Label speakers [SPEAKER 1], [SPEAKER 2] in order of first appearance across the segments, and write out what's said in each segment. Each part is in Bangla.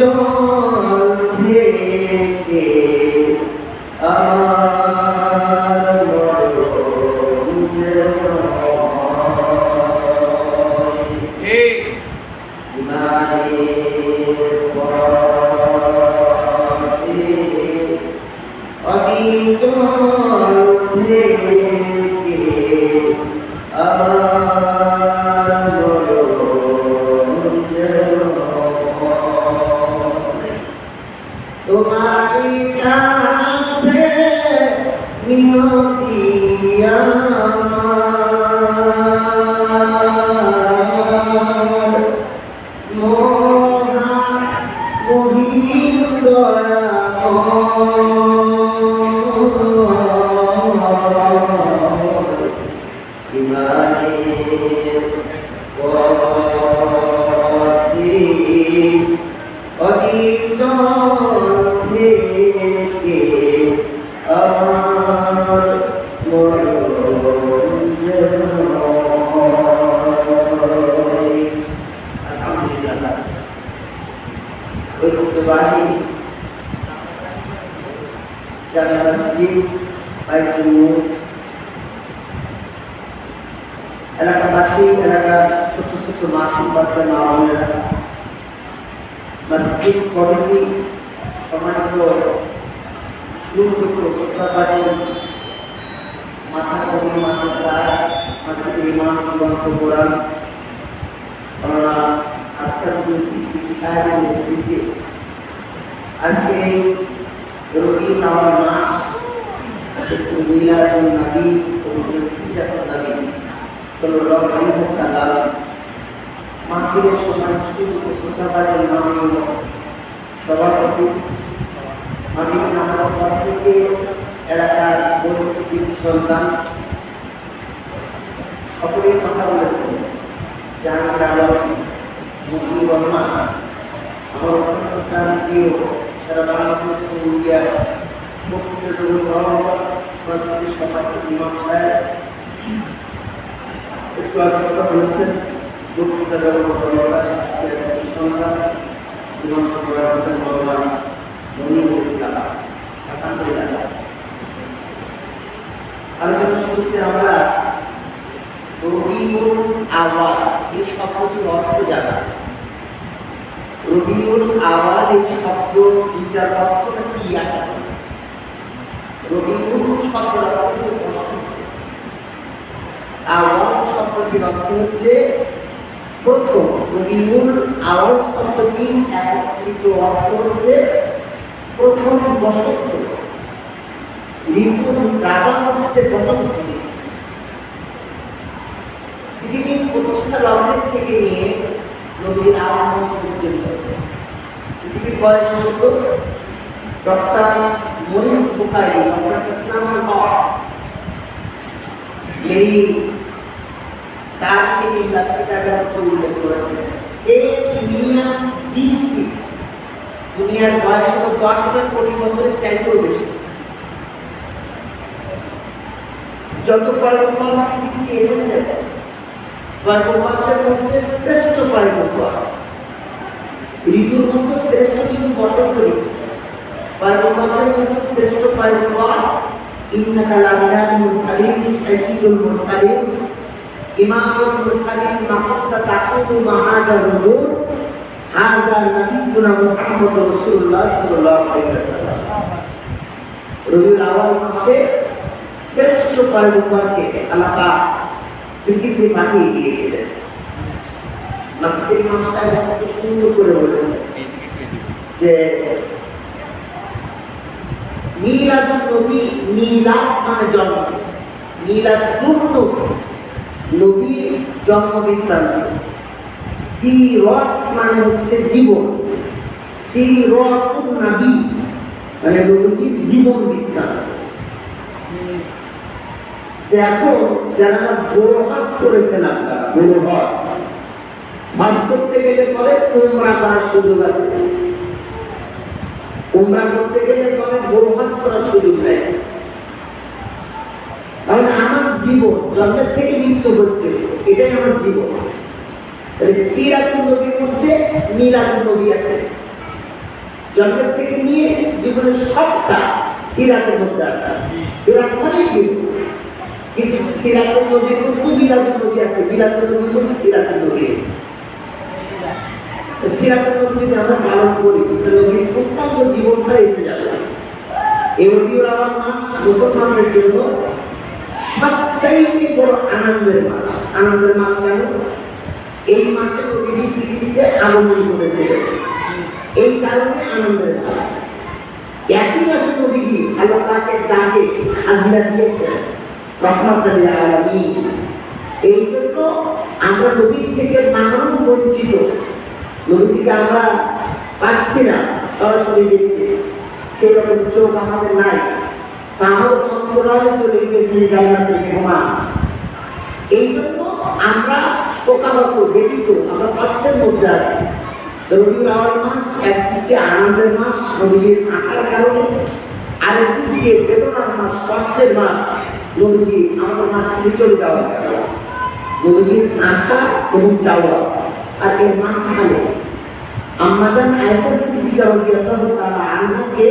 [SPEAKER 1] 죠 মহিম দয়াময় ইমানের পথে অতীতল থেকে আমার মরণ যেন হয়। আলহামদুলিল্লাহ ঐক্যবাহী জামে মসজিদ বাইতুল নূর এলাকাবাসী এলাকার ছোট ছোট মাসুম বাচ্চা মা বোনেরা মসজিদ কমিটি সম্মানিত শুরু থেকে শ্রদ্ধাবাদী মাথা কবি মাথা দাস মসজিদ ইমাম গ্রন্থ কোরআন আমরা আফসারুদ্দিন সিদ্দিকী সাহেবের নেতৃত্বে আজকে মাস একটু মিলাদুল নবী পবিত্র সিজাতুল নবী সাল্লাল্লাহু আলাইহি ওয়াসাল্লাম মাহফিলের সম্মানিত শুরু শ্রদ্ধাবাদের মাননীয় সভাপতি মাননীয় আমার পর থেকে এলাকার গরিব সন্তান সকলেই কথা বলেছেন জাহাঙ্গীর আলম মুজিবুর রহমান আমার অত্যন্ত প্রান্তীয় সারা বাংলাদেশ বক্তৃতা জগৎ রহমান মসজিদের সভাপতি ইমাম সাহেব একটু আগে আমরা আওয়াল এই শব্দটির অর্থ জানা। রবিউল আওয়াল এই শব্দ দুইটার অর্থটা কি আসা হচ্ছে? প্রথম রবিউল একত্রিত অর্থ হচ্ছে প্রথম বসন্ত। ঋতুর রাজা প্রতিষ্ঠা লগ্নের থেকে নিয়ে নবীর আগমন পর্যন্ত পৃথিবীর বয়স হতো doctor Morris Bukhari, doctor Islam Haque তার তিনি লাত্রিকার মধ্যে উল্লেখ করেছেন। দুনিয়ার বয়স হলো দশ হাজার কোটি বছরের চাইতেও বেশি। যত পয়গম্বর পৃথিবীতে এসেছেন, পয়গম্বরদের মধ্যে শ্রেষ্ঠ পয়গম্বর। ঋতুর মধ্যে শ্রেষ্ঠ কিন্তু বসন্ত ঋতু। পয়গম্বরদের মধ্যে শ্রেষ্ঠ পয়গম্বর ইন্নাকা লামিনাল মুরসালিন, সাইয়্যিদুল মুরসালিন, ইমামুল মুরসালিন মাকুতা তাকুতু মাহাদার নূর মুহাম্মদ রাসূলুল্লাহ সাল্লাল্লাহু আলাইহি ওয়াসাল্লাম। রবিউল আওয়াল মাসে শ্রেষ্ঠ আল্লাহ পাক পৃথিবীতে পাঠিয়ে দিয়েছিলেন। সাহেব কত সুন্দর করে বলেছেন যে নবী মানে জন্ম নবীর জন্ম বৃত্তান্ত সিরত মানে হচ্ছে জীবন। সিরতুন নবী মানে নবীর জীবন বৃত্তান্ত এখন যারা বড় হজ করেছেন আপনারা বড় হজ করতে গেলে পরে উমরা করার সুযোগ আছে। উমরা করতে গেলে পরে বড় করার সুযোগ নেই। তাহলে আমার জীবন, জন্মের থেকে মৃত্যু হচ্ছে, এটাই আমার জীবন। সিরাতুল মধ্যে মিলাদুল আছে। জন্মের থেকে নিয়ে জীবনের সবটা সিরাতের মধ্যে আছে। সিরাত অনেক কিন্তু সিরাতুল নবীর মধ্যে মিলাদুল নবী আছে। মিলাদুল মধ্যে সিরাতুল নবী। সিরাতুল যদি আমরা পালন করি নবীর প্রত্যন্ত জীবনটা এসে যাবে এই রবিউল আওয়াল মাস মুসলমানদের জন্য সবচাইতে বড় আনন্দের মাস আনন্দের মাস কেন এই মাসে নবীজি পৃথিবীতে আগমন করেছিলেন এই কারণে আনন্দের মাস একই মাসে নবীজি আল্লাহ তাকে ডাকে হাজিরা দিয়েছেন রহমতুল আলামিন এই জন্য আমরা নবীর থেকে মানব বঞ্চিত নবীজিকে আমরা পাচ্ছি না। সরাসরি দেখতে। সেরকম চোখ আমাদের নাই। তাহলে অন্তরালে চলে গিয়েছে জান্নাতের মেহমান এই জন্য আমরা শোকাহত ব্যতীত আমরা কষ্টের মধ্যে আছি। রবিউল আওয়াল মাস একদিক আনন্দের মাস নবীর আসার কারণে। আরেকদিক দিয়ে বেদনার মাস, কষ্টের মাস। নবীজি আমাদের মাস থেকে চলে যাওয়ার কারণে নবীজির আশা এবং যাওয়া আর এর মাঝখানে আমাদের আয়সা সিদ্দিকা রাদিয়াল্লাহু তাআলা আনহাকে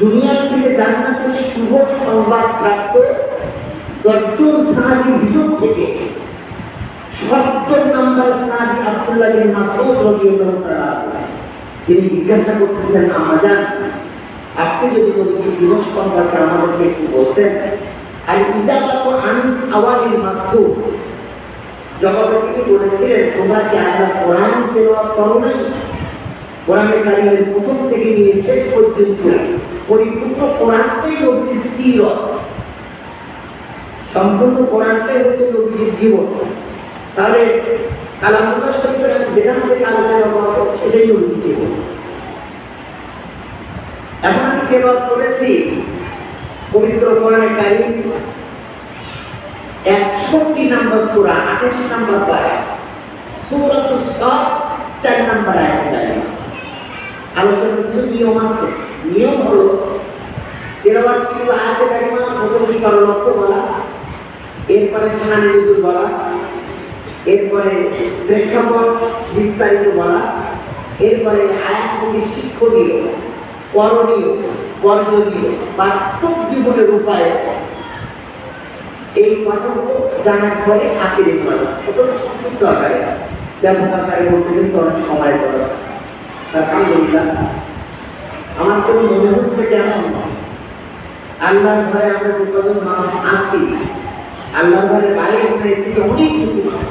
[SPEAKER 1] দুনিয়ার থেকে জান্নাতের শুভ সংবাদ প্রাপ্ত দশজন সাহাবীর ভিতর থেকে সত্তর নম্বর সাহাবী আব্দুল্লাহ বিন মাসউদ রাদিয়াল্লাহু তাআলা তিনি জিজ্ঞাসা করতেছেন আমাজান আপনি যদি নবীর জীবন সম্পর্কে আমাদেরকে একটু বলতেন। আর ইজাবাত আনিস আওয়ালিল মাসকুর তিনি বলেছিলেন তোমরা কি আল্লাহ কোরআন তেলাওয়াত করো নাই? কোরআনের কারিমের প্রথম থেকে নিয়ে শেষ পর্যন্ত পরিপূর্ণ কোরআনটাই নবীর সিরত। সম্পূর্ণ কোরআনটাই হচ্ছে নবীর জীবন। তাহলে কালামুল্লাহ শরীফের আমি যেখান থেকে আলোচনা করব সেটাই নবীর জীবন। এখন আমি কেরত করেছি, পবিত্র কোরআনে কারিম একষট্টি নম্বর সুরা, আঠাশি নম্বর পারা। সুরত সব চার নম্বর আয়াত আলোচনার কিছু নিয়ম আছে। নিয়ম হলো তেলাবাদ কিন্তু আয়াতে কারিমা প্রথমে সরলত্ব বলা, এরপরে সানি নজুর বলা, এরপরে প্রেক্ষাপট বিস্তারিত বলা, এরপরে আয়াতগুলি শিক্ষণীয়, করণীয়, বর্জনীয়, বাস্তব জীবনের উপায় এই কথাগুলো জানার পরে আকিরে করা অতটা সংক্ষিপ্ত আকারে ব্যবহারকারী বলতে কিন্তু অনেক সময় করা আলহামদুলিল্লাহ, আমার তো মনে হচ্ছে কেমন আল্লাহর ঘরে আমরা যে কজন মানুষ আছি, আল্লাহর ঘরে বাইরে হয়েছে যে অনেক কিছু মানুষ।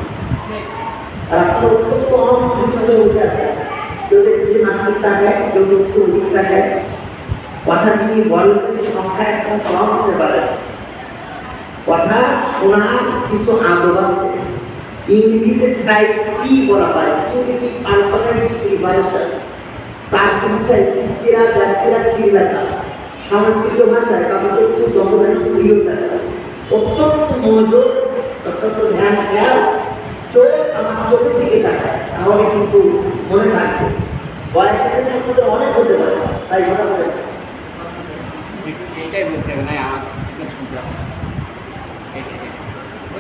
[SPEAKER 1] আপনারা অত্যন্ত উঠে আছে কেউ দেখছি তাকায় কেউ দেখছি অধিক তাকায় কথা যিনি বলেন সংখ্যা একদম কম হতে পারে। কথা শোনার কিছু আদব আছে। ইংরেজিতে ট্রাইস কি বলা হয়। ইংরেজি আলফাবেটিক প্রিপারেশন তার ভাষায় চিচিরা যাচ্ছিরা চিল্লাটা। সংস্কৃত ভাষায় কাগজের দমনের প্রিয়তা অত্যন্ত মনোযোগ, অত্যন্ত ধ্যান, খেয়াল। চোখ আমার চোখের দিকে তাকায়, তাহলে কিন্তু মনে থাকবে। বয়সের সাথে আপনাদের অনেক হতে পারে, তাই মনে করে
[SPEAKER 2] এইটাই বলতে হবে না আমার শুনতে পাচ্ছি না। এইটাই, এইটাই।
[SPEAKER 1] মনোযোগ দিয়ে শুনেন কথা বলব
[SPEAKER 2] এটা কি আসতে হচ্ছে না? তারপর আমি-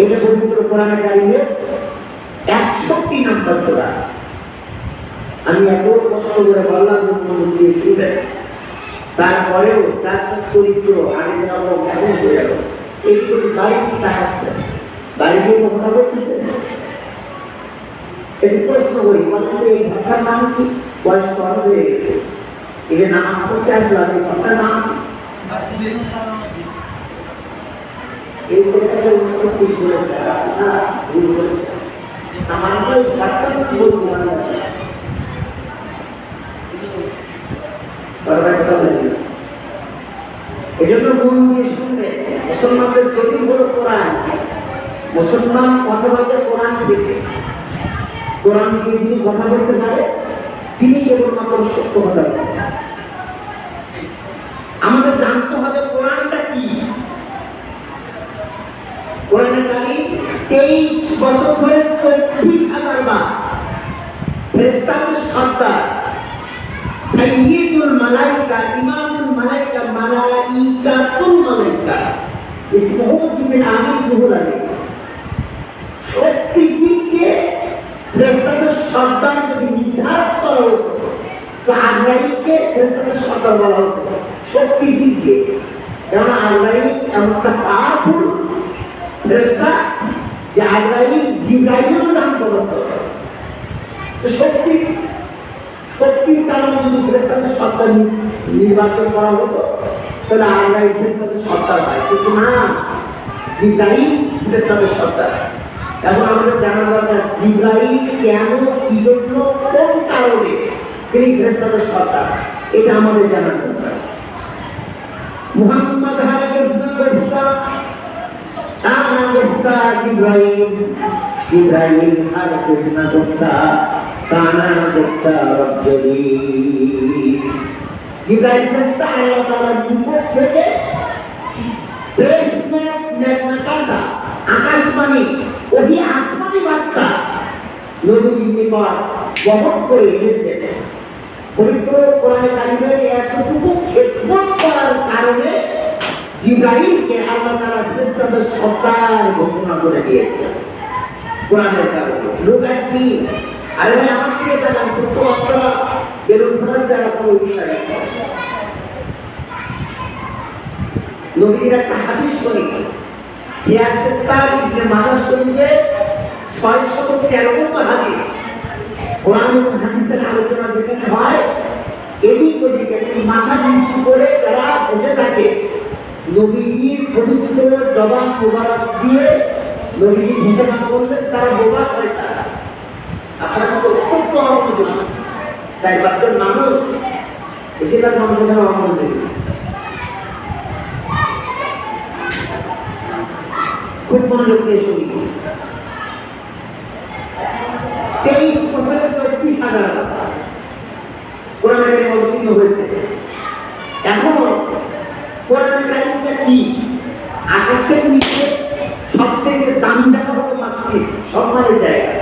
[SPEAKER 1] এটা পবিত্র কোরআনে কারিমে 61 নম্বর সূরা। আমি এত কষ্ট তারপরেও চার চার চরিত্র আগে যেরকম হয়ে গেল, এদিকে তো বাড়ি তাকাচ্ছে কথা বলতেছে? একটু প্রশ্ন করি বলেন এই ঘটনার নাম কি? বয়স কম হয়ে গেছে। এই যে নামাজ পড়তে আসলাম এই ঘটনার নাম কি? এই মন মুসলমানদের যদি হলো কোরআন। মুসলমান কথা বলতে কোরআন থেকে কোরআন দিয়ে কথা বলতে পারে, তিনি কেবলমাত্র সত্য কথা আমাদের জানতে হবে কোরআনটা কি তেইশ বছর ধরে চব্বিশ হাজার বার ফেরেস্তাদের সর্দার সাইয়্যিদুল মালাইকা, ইমামুল মালাইকা মালাইকাতুল মালাইকা। ইসমুহু রুহুল আমিন শক্তি দিককে ফেরেস্তাদের সর্দার যদি নির্ধারণ করা হতো, তো আজরাইলকে ফেরেস্তাদের সর্দার বলা হতো। দিক দিয়ে কেননা এমন পাওয়ারফুল ফেরেস্তা যে আজরাইল জিব্রাইলেরও দাম ব্যবস্থা শক্তি শক্তির কারণে যদি ফেরেস্তাদের সত্তা নির্বাচন করা হতো, তাহলে আল্লাহ ফেরেস্তাদের সত্তা হয়। কিন্তু না, জিব্রাইল ফেরেস্তাদের সত্তা এবং আমাদের জানা দরকার, জিব্রাইল কেন, কি জন্য, কোন কারণে তিনি ফেরেস্তাদের সত্তা এটা আমাদের জানা দরকার। মুহাম্মদ গর্ভতা জিব্রাইল জিব্রাইল হারকেস গর্ভতা কানা গর্ভতা রব্বলি জিব্রাইল ফেরেশতা আল্লাহ তাআলার নিকট থেকে আকাশবাণী ওহি আসমানি বার্তা নবীর নিকট বহন করে এনেছে পবিত্র এতটুকু কারণে জিব্রাইলকে আল্লাহ তাআলা ফেরেশতাদের সত্তার ঘোষণা করে দিয়েছেন কোরআনের কারণে। লোক একটি আরে ভাই, আমার থেকে তাকান ছোট্ট বাচ্চারা বেলুন ফোটাচ্ছে আর ওই দিকে আছে। নবীর একটা হাদিস শুনি সিয়াসের তার ইবনে মাজাহ শরীফে ছয় শত তেরো নম্বর হাদিস। কোরআন হাদিসের আলোচনা যেখানে হয়, এদিক ওদিক মাথা নিচু করে তারা বসে থাকে নবীর পবিত্র জবান মোবারক দিয়ে নবীজি ঘোষণা করলেন, তারা বোবা শয়তান আপনারা কিন্তু অত্যন্ত অমনোযোগ চাই পাঁচজন মানুষ, বেশিরভাগ মানুষ এখানে অমনোযোগ খুব মনোযোগ দিয়ে শুনি তেইশ বছরের চব্বিশ হাজার কোরআনের কারিম অবতীর্ণ হয়েছে এখন কোরআনের কারিমটা কি আকাশের নিচে সম্মানের জায়গা।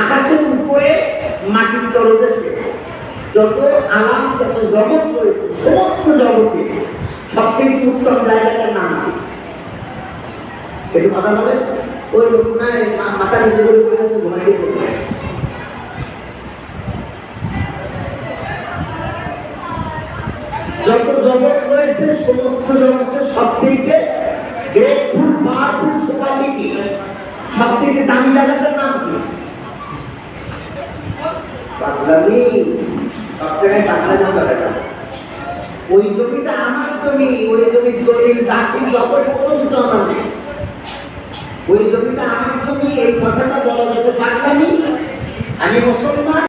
[SPEAKER 1] আকাশের উপরে মাটির তলদেশে যত আলাম, যত জগৎ রয়েছে, সমস্ত জগতে সবথেকে উত্তম জায়গাটার নাম কি? একটু কথা বলে ওই লোক মাথা নিচে করে বলে আছে ঘুমাই যত জগৎ রয়েছে, সমস্ত জগতে সব থেকে গ্রেটফুল সব থেকে দামি জায়গাটার নাম কি? ওই জমিটা আমার জমি, ওই জমির দলিল দাখিল যখন পর্যন্ত আমার নেই। ওই জমিটা আমার জমি, এই কথাটা বলা যেতে পাগলামি। আমি মুসলমান।